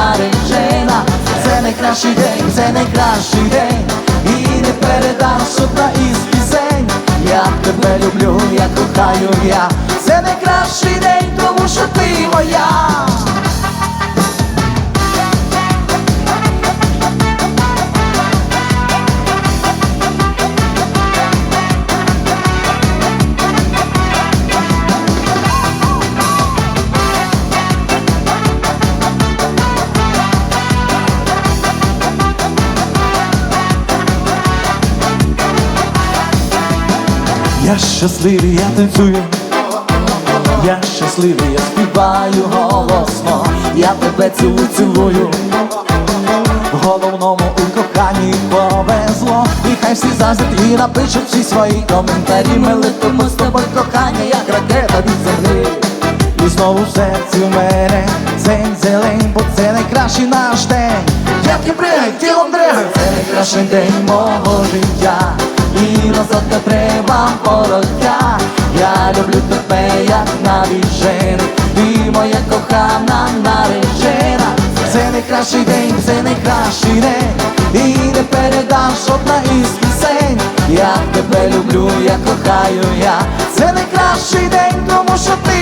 наречена, це найкращий день, це найкращий день, і не передам одна із пісень. Я тебе люблю, я кохаю я, це найкращий день, Я щасливий, я танцюю, я щасливий, я співаю голосно, я тебе цілую, цілую. В головному у коханні повезло, і хай всі заздрять і напишуть всі свої коментарі. Ми летимо з тобою кохання, як ракета від землі. І знову в серці в мене цень зелень, бо це найкращий наш день. Як і тілом дригай, це найкращий день мого життя. Назад не треба вороття. Я люблю тебе, як навіжений, ти моя кохана наречена. Це найкращий день, це найкращий день, і не передаш одна із пісень. Я тебе люблю, я кохаю я. Це найкращий день, тому що ти.